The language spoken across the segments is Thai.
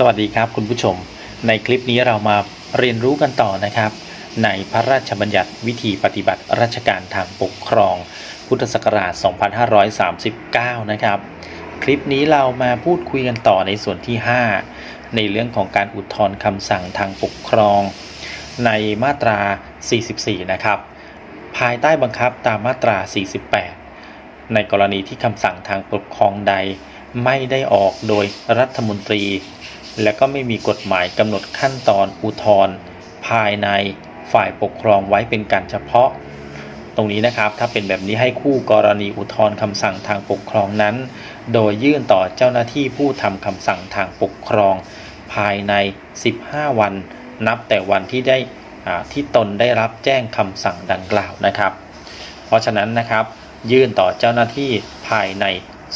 สวัสดีครับคุณผู้ชม ในคลิปนี้เรามาเรียนรู้กันต่อนะครับ ในพระราชบัญญัติวิธีปฏิบัติราชการทางปกครอง พุทธศักราช 2539 นะครับ คลิปนี้เรามาพูดคุยกันต่อในส่วนที่ 5 ในเรื่องของการอุทธรณ์คำสั่งทางปกครอง ในมาตรา 44 นะครับ ภายใต้บังคับตามมาตรา 48 ในกรณีที่คำสั่งทางปกครองใดไม่ได้ออกโดยรัฐมนตรี และก็ไม่มีกฎหมายกำหนดขั้นตอนอุทธรณ์ภายในฝ่ายปกครองไว้เป็นการเฉพาะ ตรงนี้นะครับ ถ้าเป็นแบบนี้ให้คู่กรณีอุทธรณ์คำสั่งทางปกครองนั้น โดยยื่นต่อเจ้าหน้าที่ผู้ทำคำสั่งทางปกครอง ภายใน 15 วัน นับแต่วันที่ได้ที่ตนได้รับแจ้งคำสั่งดังกล่าวนะครับ เพราะฉะนั้นนะครับ ยื่นต่อเจ้าหน้าที่ภายใน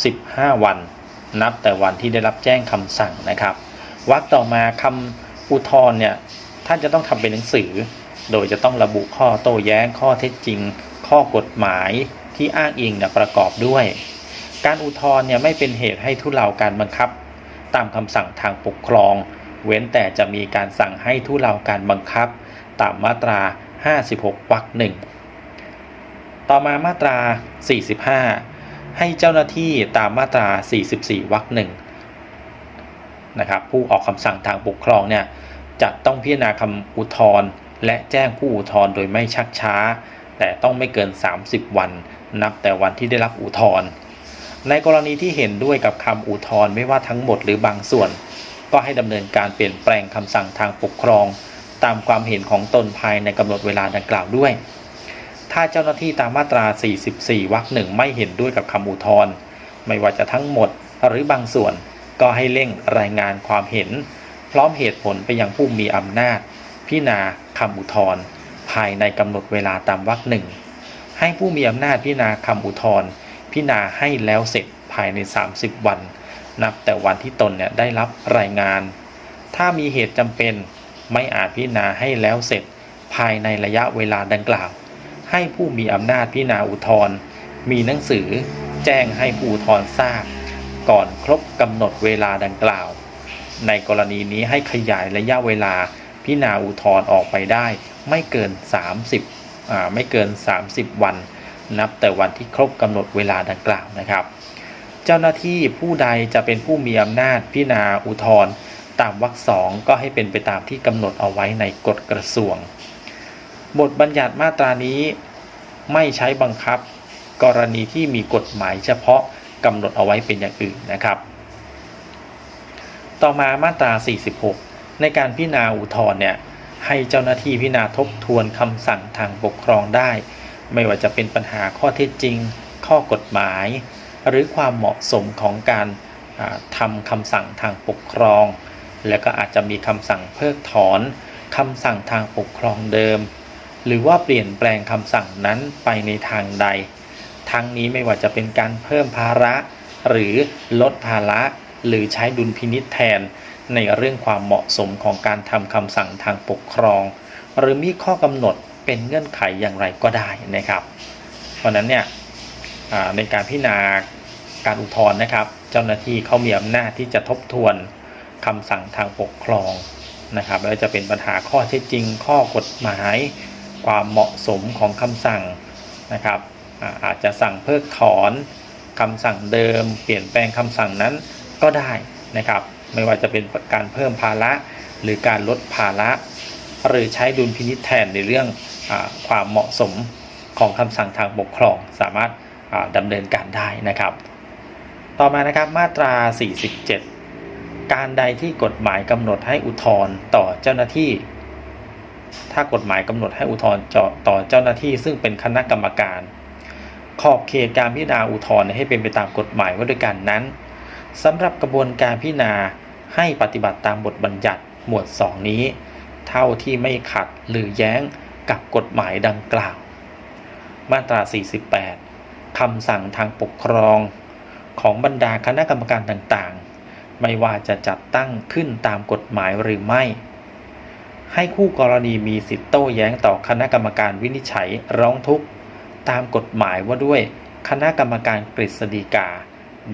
15 วัน นับแต่วันที่ได้รับแจ้งคำสั่งนะครับ วรรคต่อมาคำอุทธรณ์เนี่ยท่านจะต้องทำเป็นหนังสือ โดยจะต้องระบุข้อโต้แย้งข้อเท็จจริง ข้อกฎหมายที่อ้างอิงเนี่ยประกอบด้วย การอุทธรณ์เนี่ยไม่เป็นเหตุให้ทุเลาการบังคับ ตามคำสั่งทางปกครอง เว้นแต่จะมีการสั่งให้ทุเลาการบังคับ ตามมาตรา 56วรรคหนึ่งต่อมามาตรา 45 ให้เจ้าหน้าที่ตามมาตรา 44วรรคหนึ่ง นะครับผู้ออกคำสั่งทางปกครองเนี่ยจะต้องพิจารณาคำอุทธรณ์และแจ้งผู้อุทธรณ์โดยไม่ชักช้า แต่ต้องไม่เกิน 30 วัน นับแต่วันที่ได้รับอุทธรณ์ในกรณีที่เห็นด้วยกับคำอุทธรณ์ไม่ว่าทั้งหมดหรือบางส่วน ก็ให้ดำเนินการเปลี่ยนแปลงคำสั่งทางปกครอง ตามความเห็นของตนภายในกำหนดเวลาดังกล่าวด้วย ถ้าเจ้าหน้าที่ตามมาตรา 44วรรคหนึ่งไม่เห็นด้วยกับคำอุทธรณ์ไม่ว่าจะทั้งหมดหรือบางส่วน ก็ให้เร่งรายงานความเห็น พร้อมเหตุผลไปยังผู้มีอำนาจ พิจารณาคำอุทธรณ์ภายในกำหนดเวลาตามวรรคหนึ่งให้ผู้มีอำนาจพิจารณาคำอุทธรณ์พิจารณาให้แล้วเสร็จภายใน 30 วัน นับแต่วันที่ตนเนี่ยได้รับรายงาน ถ้ามีเหตุจำเป็นไม่อาจพิจารณาให้แล้วเสร็จ ภายในระยะเวลาดังกล่าว ให้ผู้มีอำนาจพิจารณาอุทธรณ์มีหนังสือแจ้งให้ผู้อุทธรณ์ทราบ ก่อนครบกำหนดเวลาดังกล่าว ในกรณีนี้ให้ขยายระยะเวลาพิจารณาอุทธรณ์ออกไปได้ ไม่เกิน 30อ่าไม่เกิน 30 วัน นับแต่วันที่ครบกำหนดเวลาดังกล่าวนะครับ เจ้าหน้าที่ผู้ใดจะเป็นผู้มีอำนาจพิจารณาอุทธรณ์ตามวรรคสองก็ให้เป็นไปตามที่กำหนดเอาไว้ในกฎกระทรวง บทบัญญัติมาตรานี้ไม่ใช้บังคับ กรณีที่มีกฎหมายเฉพาะ กำหนดเอาไว้เป็นอย่างอื่นนะครับ ต่อมามาตรา 46 ในการพิจารณาอุทธรณ์เนี่ยให้เจ้าหน้าที่พิจารณาทบทวนคำสั่งทางปกครองได้ ไม่ว่าจะเป็นปัญหาข้อเท็จจริง ข้อกฎหมาย หรือความเหมาะสมของการอ่าทำคำสั่งทางปกครอง แล้วก็อาจจะมีคำสั่งเพิกถอนคำสั่งทางปกครองเดิม หรือว่าเปลี่ยนแปลงคำสั่งนั้นไปในทางใด ทั้งนี้ไม่ว่าจะเป็นการเพิ่มภาระ หรือลดภาระ หรือใช้ดุลพินิษแทน ในเรื่องความเหมาะสมของการทำคำสั่งทางปกครอง หรือมีข้อกำหนดเป็นเงื่อนไขอย่างไรก็ได้นะครับ เพราะนั้นเนี่ยในการพิจารณาการอุทธรณ์นะครับ เจ้าหน้าที่เขามีอำนาจที่จะทบทวนคำสั่งทางปกครองนะครับแล้วจะเป็นปัญหาข้อเท็จจริง ข้อกฎหมาย ความเหมาะสมของคำสั่งนะครับ อาจจะสั่งเพิกถอนคำสั่งเดิม เปลี่ยนแปลงคำสั่งนั้นก็ได้นะครับ ไม่ว่าจะเป็นการเพิ่มภาระ หรือการลดภาระ หรือใช้ดุลพินิจแทนในเรื่องอความเหมาะสมของคำสั่งทางปกครองสามารถาดำเนินการได้นะครับ ต่อมานะครับมาตรา 47 การใดที่กฎหมายกำหนดให้อุทธรณ์ต่อเจ้าหน้าที่ ถ้ากฎหมายกำหนดให้อุทธรณ์ต่อเจ้าหน้าที่ ซึ่งเป็นคณะกรรมการ ขอบเขตการพิจารณาอุทธรณ์ให้เป็นไปตามกฎหมายว่าด้วยกันนั้นสำหรับกระบวนการพิจารณาให้ปฏิบัติตามบทบัญญัติหมวด 2 นี้ เท่าที่ไม่ขัดหรือแย้งกับกฎหมายดังกล่าว มาตรา 48คำสั่งทางปกครอง ของบรรดาคณะกรรมการต่างๆ ไม่ว่าจะจัดตั้งขึ้นตามกฎหมายหรือไม่ให้คู่กรณีมีสิทธิโต้แย้งต่อคณะกรรมการวินิจฉัยร้องทุกข์ ตามกฎหมายว่าด้วยคณะกรรมการกฤษฎีกา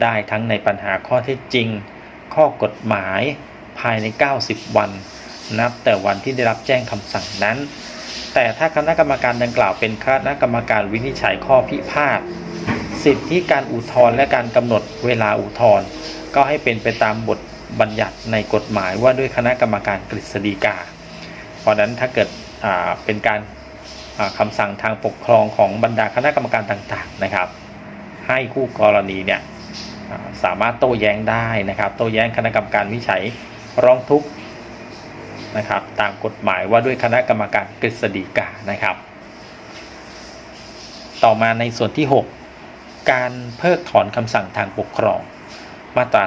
ได้ทั้งในปัญหาข้อเท็จจริง ข้อกฎหมายภายใน 90 วัน นับแต่วันที่ได้รับแจ้งคำสั่งนั้น แต่ถ้าคณะกรรมการดังกล่าวเป็นคณะกรรมการวินิจฉัยข้อพิพาทสิทธิการอุทธรณ์และการกำหนดเวลาอุทธรณ์ก็ให้เป็นไปตามบทบัญญัติในกฎหมายว่าด้วยคณะกรรมการกฤษฎีกา เพราะนั้นถ้าเกิดเป็นการ อ่าคำสั่งทางปกครองของบรรดาคณะกรรมการต่างๆนะครับ ให้คู่กรณีเนี่ยสามารถโต้แย้งได้นะครับ โต้แย้งคณะกรรมการวิจัยร้องทุกข์นะครับ ตามกฎหมายว่าด้วยคณะกรรมการกฤษฎีกานะครับ ต่อมาในส่วนที่ 6 การเพิกถอนคำสั่งทางปกครอง มาตรา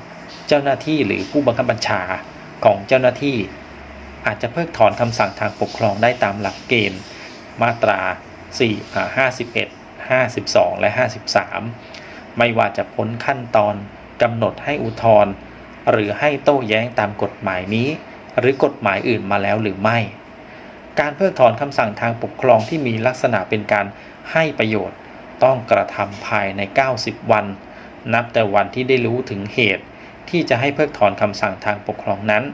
49 เจ้าหน้าที่หรือผู้บังคับบัญชาของเจ้าหน้าที่ อาจจะเพิกถอนคำสั่งทางปกครองได้ตามหลักเกณฑ์ มาตรา 451, 52 และ 53 ไม่ว่าจะพ้นขั้นตอนกำหนดให้อุทธรณ์หรือให้โต้แย้งตามกฎหมายนี้ หรือกฎหมายอื่นมาแล้วหรือไม่ การเพิกถอนคำสั่งทางปกครองที่มีลักษณะเป็นการให้ประโยชน์ ต้องกระทำภายใน 90 วัน นับแต่วันที่ได้รู้ถึงเหตุ ที่จะให้เพิกถอนคำสั่งทางปกครองนั้น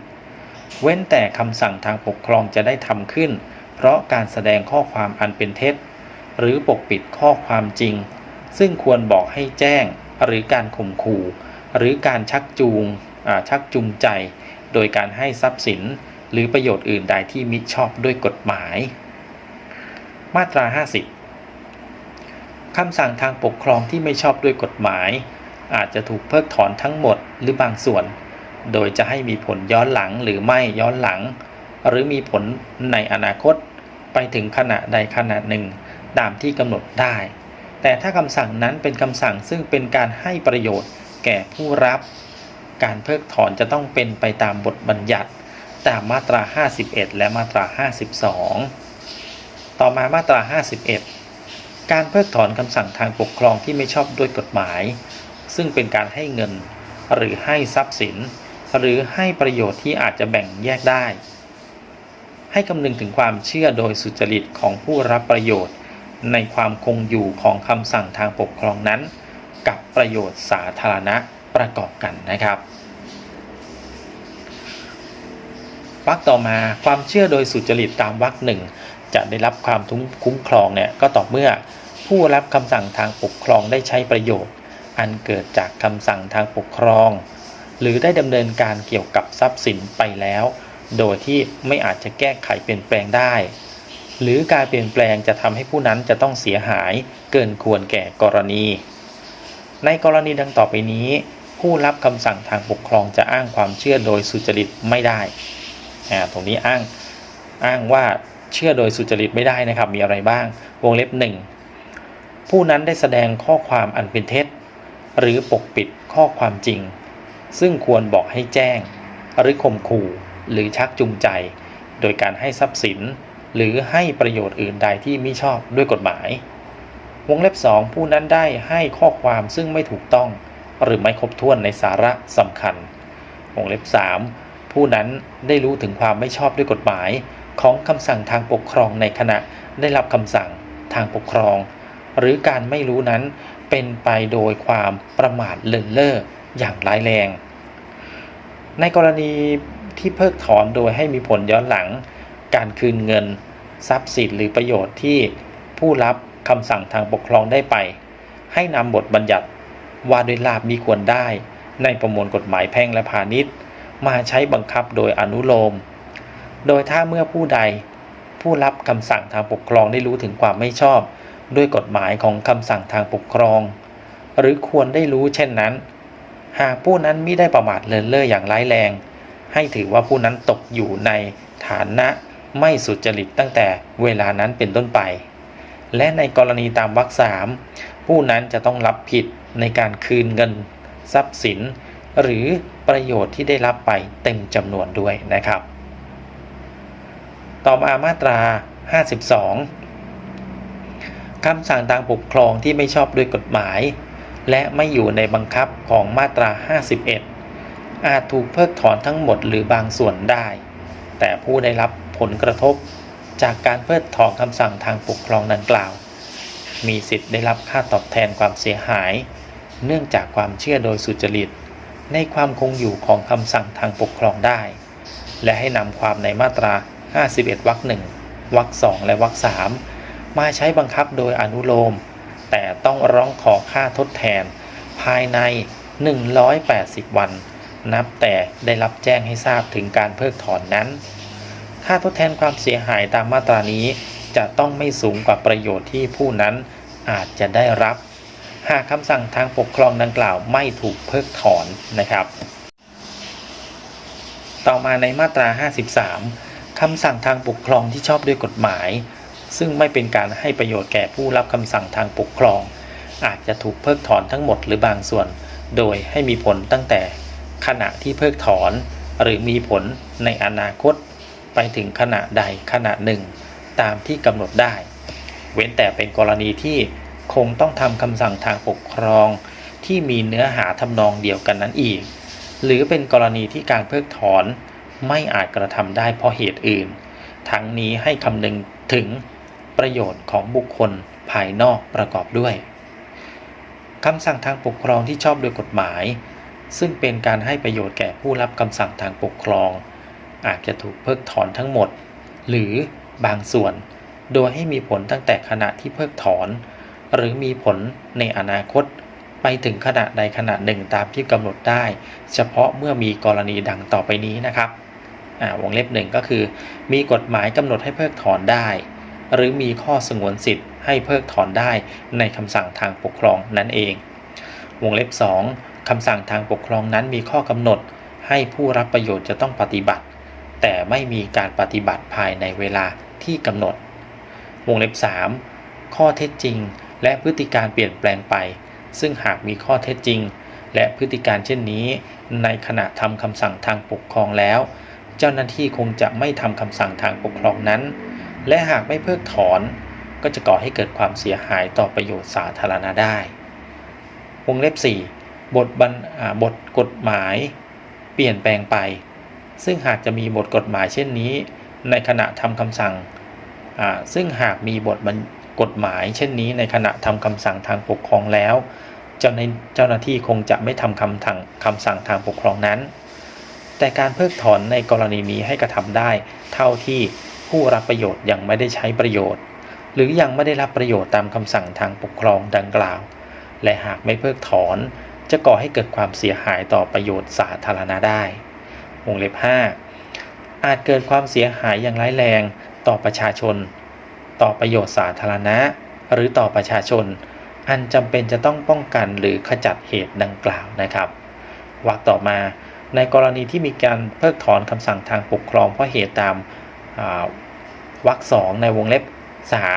เว้นแต่คำสั่งทางปกครองจะได้ทำขึ้น เพราะการแสดงข้อความอันเป็นเท็จ หรือปกปิดข้อความจริง ซึ่งควรบอกให้แจ้งหรือการข่มขู่ หรือการชักจูงชักจูงใจ โดยการให้ทรัพย์สิน หรือประโยชน์อื่นใดที่มิชอบด้วยกฎหมาย มาตรา 50 คำสั่งทางปกครองที่ไม่ชอบด้วยกฎหมาย อาจจะถูกเพิกถอนทั้งหมดหรือบางส่วน โดยจะให้มีผลย้อนหลังหรือไม่ย้อนหลัง หรือมีผลในอนาคตไปถึงขณะใดขณะหนึ่ง ตามที่กำหนดได้ แต่ถ้าคำสั่งนั้นเป็นคำสั่งซึ่งเป็นการให้ประโยชน์แก่ผู้รับ การเพิกถอนจะต้องเป็นไปตามบทบัญญัติ ตามมาตรา 51 และมาตรา 52 ต่อมามาตรา 51 การเพิกถอนคำสั่งทางปกครองที่ไม่ชอบด้วยกฎหมาย ซึ่งเป็นการให้เงินหรือให้ทรัพย์สิน หรือให้ประโยชน์ที่อาจจะแบ่งแยกได้ ให้คำนึงถึงความเชื่อโดยสุจริตของผู้รับประโยชน์ ในความคงอยู่ของคำสั่งทางปกครองนั้น กับประโยชน์สาธารณะประกอบกันนะครับวรรคต่อมาความเชื่อโดยสุจริตตามวรรคหนึ่งจะได้รับความคุ้มครองเนี่ยก็ต่อเมื่อผู้รับคำสั่งทางปกครองได้ใช้ประโยชน์ อันเกิดจากคำสั่งทางปกครอง หรือได้ดำเนินการเกี่ยวกับทรัพย์สินไปแล้ว โดยที่ไม่อาจจะแก้ไขเปลี่ยนแปลงได้ หรือการเปลี่ยนแปลงจะทำให้ผู้นั้นจะต้องเสียหายเกินควรแก่กรณี ในกรณีดังต่อไปนี้ ผู้รับคำสั่งทางปกครองจะอ้างความเชื่อโดยสุจริตไม่ได้ตรงนี้อ้างอ้างว่าเชื่อโดยสุจริตไม่ได้นะครับ มีอะไรบ้าง วงเล็บหนึ่งผู้นั้นได้แสดงข้อความอันเป็นเท็จ หรือปกปิดข้อความจริง ซึ่งควรบอกให้แจ้ง หรือข่มขู่หรือชักจูงใจ โดยการให้ทรัพย์สิน หรือให้ประโยชน์อื่นใดที่ไม่ชอบด้วยกฎหมายวงเล็บ 2 ผู้นั้นได้ให้ข้อความซึ่งไม่ถูกต้อง หรือไม่ครบถ้วนในสาระสำคัญ วงเล็บ 3 ผู้นั้นได้รู้ถึงความไม่ชอบด้วยกฎหมาย ของคำสั่งทางปกครองในขณะได้รับคำสั่งทางปกครอง หรือการไม่รู้นั้นเป็นไปโดยความประมาทเลินเล่อ อย่างร้ายแรง ในกรณีที่เพิกถอนโดยให้มีผลย้อนหลัง การคืนเงิน ทรัพย์สินหรือประโยชน์ที่ผู้รับคำสั่งทางปกครองได้ไป ให้นำบทบัญญัติว่าด้วยลาบมีควรได้ ในประมวลกฎหมายแพ่งและพาณิชย์ มาใช้บังคับโดยอนุโลม โดยถ้าเมื่อผู้ใด ผู้รับคำสั่งทางปกครองได้รู้ถึงความไม่ชอบ ด้วยกฎหมายของคำสั่งทางปกครอง หรือควรได้รู้เช่นนั้น หากผู้นั้นมิได้ประมาทเลินเล่ออย่างร้ายแรง ให้ถือว่าผู้นั้นตกอยู่ในฐานะไม่สุจริตตั้งแต่เวลานั้นเป็นต้นไป และในกรณีตามวรรคสามผู้นั้นจะต้องรับผิดในการคืนเงิน ทรัพย์สิน หรือประโยชน์ที่ได้รับไปเต็มจำนวนด้วยนะครับ ต่อมามาตรา 52คำสั่งทางปกครองที่ไม่ชอบด้วยกฎหมาย และไม่อยู่ในบังคับของมาตรา 51 อาจถูกเพิกถอนทั้งหมดหรือบางส่วนได้ แต่ผู้ได้รับผลกระทบจากการเพิกถอนคำสั่งทางปกครองดังกล่าว มีสิทธิ์ได้รับค่าตอบแทนความเสียหาย เนื่องจากความเชื่อโดยสุจริต ในความคงอยู่ของคำสั่งทางปกครองได้ และให้นำความในมาตรา 51วรรคหนึ่งวรรคสองและวรรคสามมาใช้บังคับโดยอนุโลม แต่ต้องร้องขอค่าทดแทน ภายใน 180 วัน นับแต่ได้รับแจ้งให้ทราบถึงการเพิกถอนนั้น ค่าทดแทนความเสียหายตามมาตรานี้ จะต้องไม่สูงกว่าประโยชน์ที่ผู้นั้นอาจจะได้รับ หากคำสั่งทางปกครองดังกล่าวไม่ถูกเพิกถอนนะครับ ต่อมาในมาตรา 53คำสั่งทางปกครองที่ชอบด้วยกฎหมาย ซึ่งไม่เป็นการให้ประโยชน์แก่ผู้รับคำสั่งทางปกครอง อาจจะถูกเพิกถอนทั้งหมดหรือบางส่วน โดยให้มีผลตั้งแต่ขณะที่เพิกถอน หรือมีผลในอนาคต ไปถึงขณะใดขณะหนึ่ง ตามที่กำหนดได้ เว้นแต่เป็นกรณีที่คงต้องทำคำสั่งทางปกครอง ที่มีเนื้อหาทำนองเดียวกันนั้นอีก หรือเป็นกรณีที่การเพิกถอนไม่อาจกระทำได้เพราะเหตุอื่น ทั้งนี้ให้คำนึงถึง ประโยชน์ของบุคคลภายนอกประกอบด้วยคำสั่งทางปกครองที่ชอบโดยกฎหมาย ซึ่งเป็นการให้ประโยชน์แก่ผู้รับคำสั่งทางปกครอง อาจจะถูกเพิกถอนทั้งหมด หรือบางส่วน โดยให้มีผลตั้งแต่ขณะที่เพิกถอน หรือมีผลในอนาคต ไปถึงขณะใดขณะหนึ่งตามที่กำหนดได้ เฉพาะเมื่อมีกรณีดังต่อไปนี้นะครับอ่าวงเล็บหนึ่งก็คือ มีกฎหมายกำหนดให้เพิกถอนได้ หรือมีข้อสงวนสิทธิ์ให้เพิกถอนได้ในคำสั่งทางปกครองนั่นเอง วงเล็บ 2คำสั่งทางปกครองนั้นมีข้อกำหนด ให้ผู้รับประโยชน์จะต้องปฏิบัติ แต่ไม่มีการปฏิบัติภายในเวลาที่กำหนด วงเล็บ 3 ข้อเท็จจริง และพฤติการเปลี่ยนแปลงไป ซึ่งหากมีข้อเท็จจริง และพฤติการเช่นนี้ ในขณะทำคำสั่งทางปกครองแล้ว เจ้าหน้าที่คงจะไม่ทำคำสั่งทางปกครองนั้น และหากไม่เพิกถอนก็จะก่อให้เกิดความเสียหายต่อประโยชน์สาธารณะได้ วงเล็บ 4 บทบัญอ่าบทกฎหมายเปลี่ยนแปลงไป ซึ่งหากจะมีบทกฎหมายเช่นนี้ ในขณะทำคำสั่ง ซึ่งหากมีบทบัญกฎหมายเช่นนี้ในขณะทำคำสั่งทางปกครองแล้ว เจ้าในเจ้าหน้าที่คงจะไม่ทำคำทางคำสั่งทางปกครองนั้น แต่การเพิกถอนในกรณีนี้ให้กระทำได้ เท่าที่ ผู้รับประโยชน์ยังไม่ได้ใช้ประโยชน์ หรือยังไม่ได้รับประโยชน์ตามคำสั่งทางปกครองดังกล่าว และหากไม่เพิกถอน จะก่อให้เกิดความเสียหายต่อประโยชน์สาธารณะได้วงเล็บ 5 อาจเกิดความเสียหายอย่างร้ายแรงต่อประชาชน ต่อประโยชน์สาธารณะ หรือต่อประชาชน อันจำเป็นจะต้องป้องกันหรือขจัดเหตุดังกล่าวนะครับวรรคต่อมาในกรณีที่มีการเพิกถอนคำสั่งทางปกครองเพราะเหตุตาม วรรคสองในวงเล็บ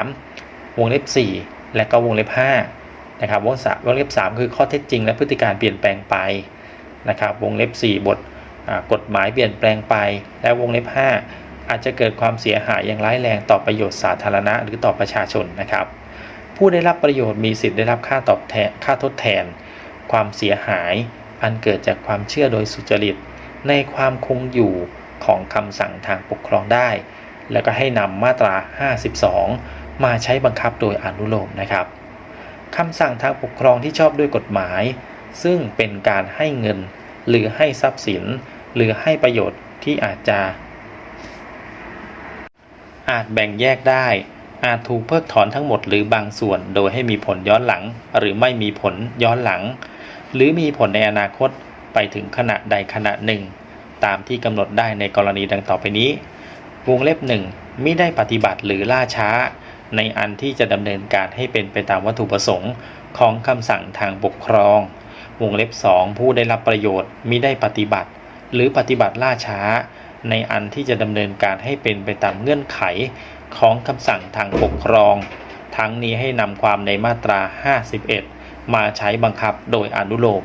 3 วงเล็บ 4 และก็วงเล็บ5นะครับวงสวงเล็บ 3 คือข้อเท็จจริง และพฤติการเปลี่ยนแปลงไปนะครับวงเล็บ 4 บทกฎหมายเปลี่ยนแปลงไป และวงเล็บ 5 อาจจะเกิดความเสียหายอย่างร้ายแรงต่อประโยชน์สาธารณะ หรือต่อประชาชนนะครับ ผู้ได้รับประโยชน์มีสิทธิ์ได้รับค่าตอบแทนค่าทดแทน ความเสียหาย อันเกิดจากความเชื่อโดยสุจริต ในความคงอยู่ ของคำสั่งทางปกครองได้ แล้วก็ให้นำมาตรา 52 มาใช้บังคับโดยอนุโลมนะครับคำสั่งทางปกครองที่ชอบด้วยกฎหมาย ซึ่งเป็นการให้เงิน หรือให้ทรัพย์สิน หรือให้ประโยชน์ที่อาจจะ อาจแบ่งแยกได้ อาจถูกเพิกถอนทั้งหมดหรือบางส่วนโดยให้มีผลย้อนหลัง หรือไม่มีผลย้อนหลัง หรือมีผลในอนาคตไปถึงขณะใดขณะหนึ่ง ตามที่กำหนดได้ในกรณีดังต่อไปนี้ วงเล็บหนึ่งมิได้ปฏิบัติหรือล่าช้า ในอันที่จะดำเนินการให้เป็นไปตามวัตถุประสงค์ของคำสั่งทางปกครอง วงเล็บ2ผู้ได้รับประโยชน์มิได้ปฏิบัติ หรือปฏิบัติล่าช้า ในอันที่จะดำเนินการให้เป็นไปตามเงื่อนไขของคำสั่งทางปกครอง ทั้งนี้ให้นำความในมาตรา 51 มาใช้บังคับโดยอนุโลม